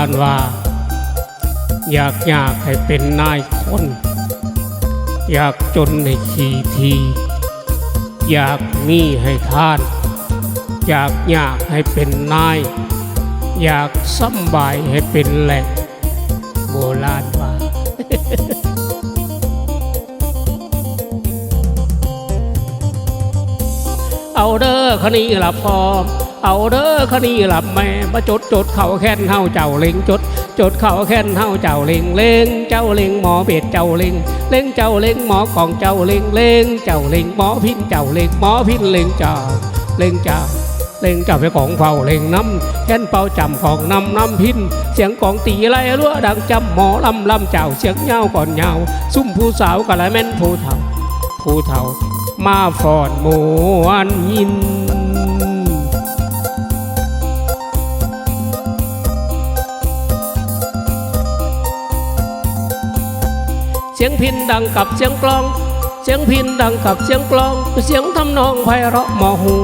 าณว่า อยากอยากให้เป็นนายคน อยากจนให้ขี่ที อยากมีให้ทาน อยากอยากให้เป็นนาย อยากสบายให้เป็นแหล่งโบราณว่าเอาเด้อคณีหลับพอ เอาเด้อคณีหลับแม่มาจดจดเข่าแค้นเฮาเจ้าเล็งจด จดเข่าแค้นเฮาเจ้าเล็งเล็งเจ้าเล็งหมอเบ็ดเจ้าเล็งเล็งเจ้าเล็งหมอกองเจ้าเล็งเล็งเจ้าเล็งหมอพินเจ้าเล็งหมอพินเล็งเจ้าเล็งเจ้าเล็งเจ้าไปของเฝ้าเล็งน้ำแค้นเป่าจำของน้ำน้ำพิน เสียงกองตีไรรั่วดังจำหมอลำลำเจ้าเสียงเงาก่อนเงาซุ่มผู้สาวกะละแม่นผู้เฒ่า ผู้เฒ่า มาฟอนมวนยิน สียงพินดังกับเสียงกลอง เสียงพินดังกับเสียงกลอง เสียงทำนองไพเราะหมอหู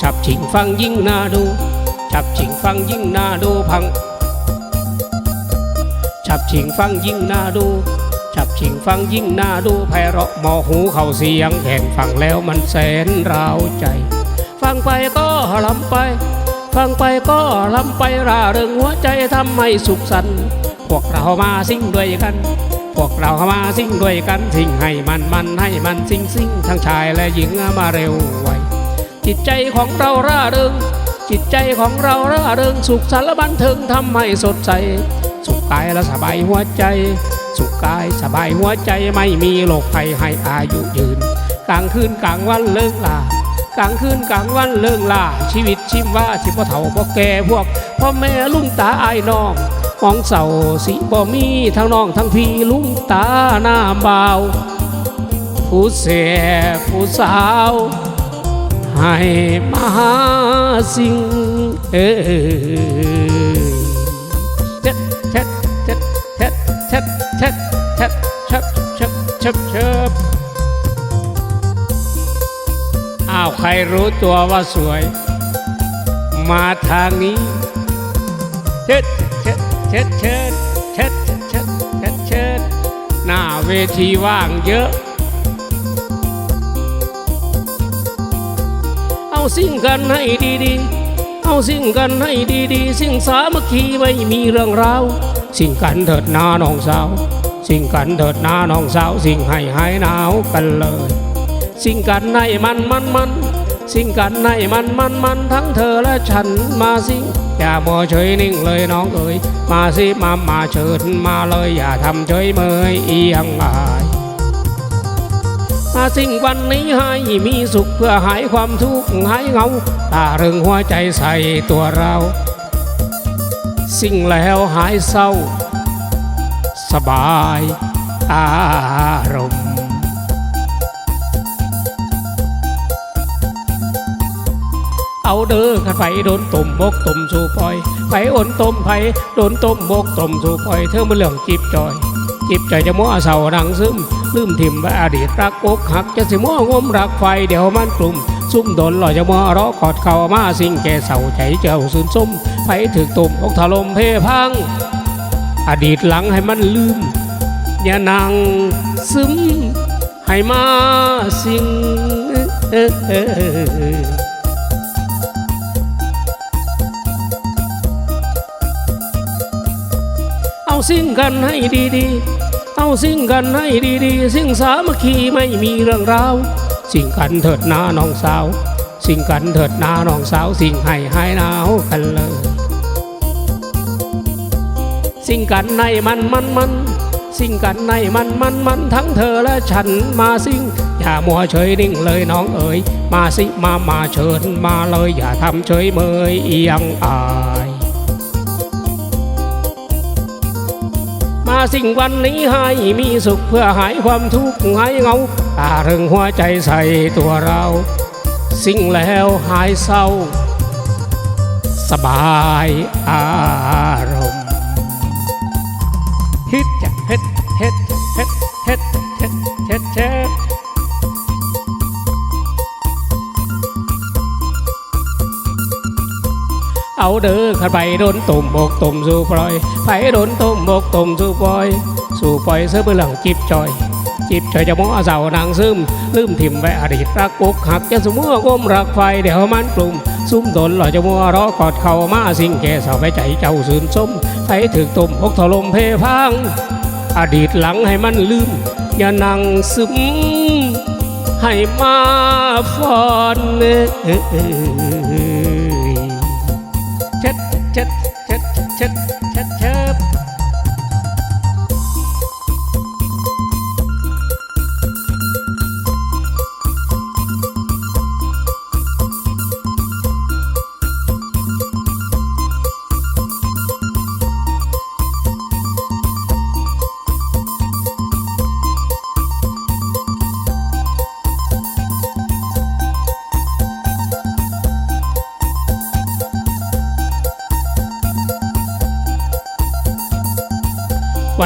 ฉับฉิงฟังยิ่งน่าดูฉับฉิงฟังยิ่งน่าดูพังฉับฉิงฟังยิ่งน่าดูฉับฉิงฟังยิ่งน่าดูไพเราะหมอหูเข้าเสียงแข่นฟังแล้วมันแสนร้าวใจ ฟังไปก็ลำไป ฟังไปก็ลำไปร่าเริงหัวใจทำให้สุขสันต์พวกเรามาสิ่งด้วยกัน พวกเรามาสิ่งด้วยกันสิ่งให้มันมันให้มันสิ่งสิ่งทั้งชายและหญิงมาเร็วไวจิตใจของเราร่าเริงจิตใจของเราร่าเริงสุขสันต์และบันเทิงทำให้สดใส สุขกายและสบายหัวใจ สุขกายสบายหัวใจไม่มีโรคภัยให้อายุยืน กลางคืนกลางวันเลิกลากลางคืนกลางวันเลิกลาชีวิตชิมว่าสิพ่อเฒ่าพ่อแก่พวกพ่อแม่ลุงตาอายน้อง มองเศร้าสิบ่มีทั้งน้องทั้งพี่ลุงตาหน้าเบาผู้เสียผู้สาว ให้มาหาสิ่งเอ้ยเช็ดเช็ดเช็ดเช็ดเช็ดเช็ดเช็ดเช็ดเช็ดเช็ดเช็ดอ้าวใครรู้ตัวว่าสวย มาทางนี้เช็ด เช็ดเช็ดเช็ดเช็ดเช็ดเช็ดเช็ดหน้าเวทีว่างเยอะ เอาสิ่งกันให้ดีๆ เอาสิ่งกันให้ดีๆ สิ่งสามัคคีไม่มีเรื่องราว สิ่งกันเถิดนาน้องสาว สิ่งกันเถิดนาน้องสาว สิ่งให้หายหนาวกันเลย สิ่งกันให้มันมันมัน สิ่งกันให้มันมันมันทั้งเธอและฉันมาสิอย่ามัวเฉยนิ่งเลยน้องเอ๋ยมาสิมามาเชิญมาเลยอย่าทำเฉยเมยเอียงอายมาสิ่งวันนี้ให้มีสุขเพื่อหายความทุกข์หายเหงาตาเริงหัวใจใส่ตัวเรา สิ่งแล้วหายเศร้า สบายอารมณ์ เอาเด้อขันไผโดนต้มบกต้มสู่ปล่อยไผโอนต้มไผโดนต้มบกต้มสู่ปล่อยเธอมาเรื่องจิบจอยจิบใจจะมัวเศร้าดังซึมลืมถิ่มว่าอดีตรักอกหักจะสิมัวงมรักไฟเดี๋ยวมันกลุ่มซุ่มโดนหล่อจะมัวร้อกอดเข่ามาสิ่งแก่เศร้าใจเจ้าสุนส้มไผถึกตุ่มอกถล่มเพพัง อดีตหลังให้มันลืม อย่านังซึมให้มาสิ่ง สิ่งกันให้ดีๆ เอาสิ่งกันให้ดีๆ สิ่งสามัคคีไม่มีเรื่องราว สิ่งกันเถิดนาน้องสาว สิ่งกันเถิดนาน้องสาว สิ่งให้หายหนาวกันเลย สิ่งกันในมันมันมันสิ่งกันในมันมันมันทั้งเธอและฉันมาสิ่งอย่ามัวเฉยนิ่งเลยน้องเอ๋ยมาสิมามาเชิญมาเลยอย่าทำเฉยเมยเอียงอาย สิ่งวันนี้ให้มีสุขเพื่อหายความทุกข์หายเงาตาเริงหัวใจใส่ตัวเรา สิ่งแล้วหายเศร้า สบายอารมณ์ฮิตจะเฮ็ดเฮ็ดเฮ็ดเฮ็ดเฮ็ดเฮ็ดเฮ็ด เอาเด้อขันไปโดนตุ่มบกตุ่มสู่ปล่อย ไปโดนตุ่มบกตุ่มสู่ปล่อย สู่ปล่อยเสื้อเบื้องจิบจอย จิบจอยจะมองเสานางซึมลืมถิ่มไปอดีตรักปุกหักจะสมัวก้มรักไฟเดี๋ยวมันกลุ่มซุ่มโดนหล่อจะมัวรอกอดเข่ามาสิ่งแก่สาวไปใจเจ้าสืนส้มไปถึกตุ่มอกถล่มเพพังอดีตหลังให้มันลืม อย่านั่งซึมให้มาฟอนเอ้ย เ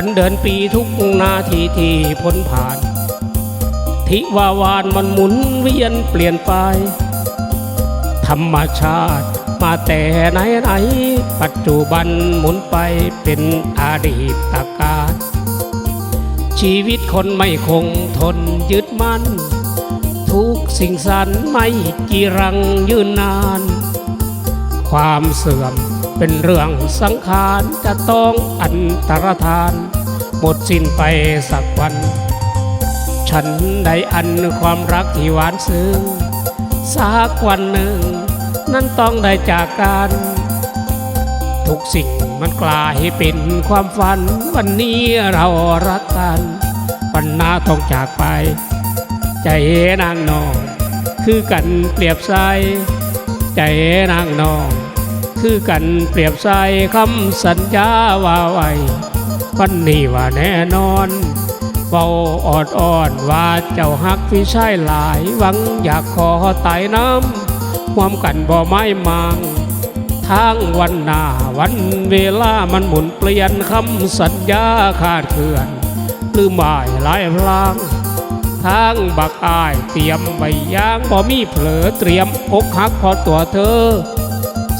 วันเดินปีทุกนาทีที่พ้นผ่าน ทิวาวานมันหมุนเวียนเปลี่ยนไป ธรรมชาติมาแต่ไหนไหน ปัจจุบันหมุนไปเป็นอดีตการชีวิตคนไม่คงทนยึดมั่น ทุกสิ่งสันไม่จีรังยืนนาน ความเสื่อม เป็นเรื่องสังขารจะต้องอันตรธาน หมดสิ้นไปสักวัน ฉันได้อันความรักที่หวานซึ้งสักวันหนึ่ง นั้นต้องได้จากกัน ทุกสิ่งมันกลายเป็นความฝัน วันนี้เรารักกัน วันหน้าต้องจากไป ใจนางนอง คือกันเปรียบใสใจนางนอง คือกันเปรียบใสคำสัญญาว่าไว้วันนี้ว่าแน่นอนเบาออดอ่อนว่าเจ้าฮักพี่ชายหลายหวังอยากขอตายน้ำความกันบ่ไม้มังทางวันหน้าวันเวลามันหมุนเปลี่ยนคำสัญญาขาดเคลื่อนลืมหมายหลายพลางทางบักอายเตรียมใบยางบ่มีเผลอเตรียมอกหักพอตัวเธอ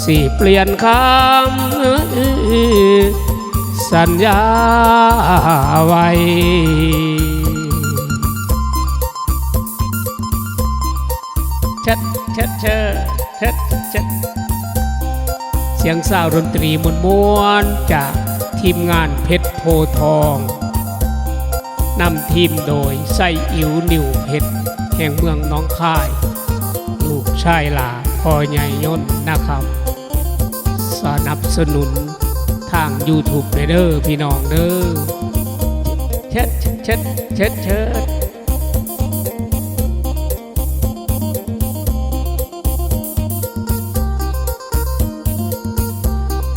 สิเปลี่ยนคำสัญญาไว้เช็ดเช็ดเช็ดเช็ดเช็ดเสียงสาวดนตรีมวลมวนจากทีมงานเพชรโพทองนำทีมโดยไส้อิ๋วนิวเพชรแห่งเมืองน้องค่าย ลูกชายหลาพ่อใหญ่ยนนะครับ สนับสนุนทาง YouTube เด้อพี่น้องเด้อเช็ดเช็ดเช็ดเช็ด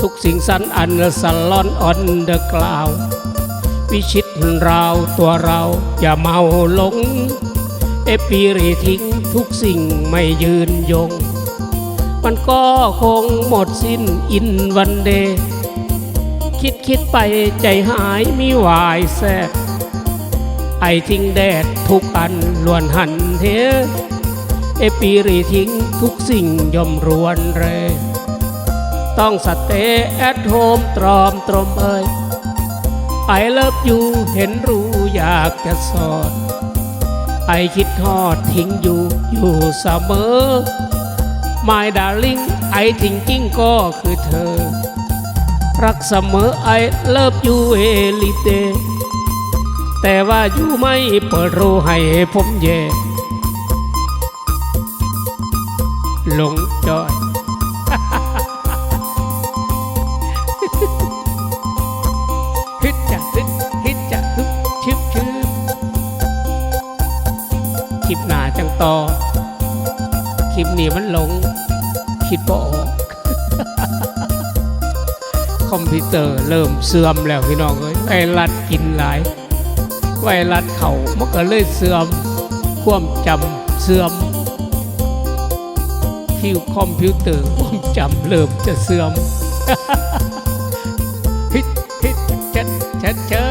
ทุกสิ่งสันอันสันลอนออนเดอะกล่าววิชิตเราตัวเราอย่าเมาหลง เอปีรีทิ้งทุกสิ่งไม่ยืนยง มันก็คงหมดสิ้นอินวันเดย์คิดคิดไปใจหายมีวายแสบไอทิ้งแดดทุกอันล้วนหันเทเอปีรีทิ้งทุกสิ่งย่อมรวนเร ต้องสเตย์แอทโฮมตรอมตรมเอ่ยไอเลิฟยูเห็นรู้อยากจะสอด ไอคิดทอดทิ้งอยู่อยู่เสมอ My darling ไอทิ้งจริงก็คือเธอ รักเสมอไอเลิฟยูเอลิเดแต่ว่าอยู่ไม่เปิดรูให้ผมแย่หลงจอยฮึดจะฮึดฮึดจะฮึบชึบชึบคลิปหนาจังต่อคลิปนี้มันหลง คิดบ่ออก คอมพิวเตอร์เริ่มเสื่อมแล้วพี่น้องเอ้ยไวรัสกินหลาย ไวรัสเขามันก็เลยเสื่อม ความจำเสื่อมคิวคอมพิวเตอร์ความจำเริ่มจะเสื่อมฮิตฮิตเช็ดเช็ดเช็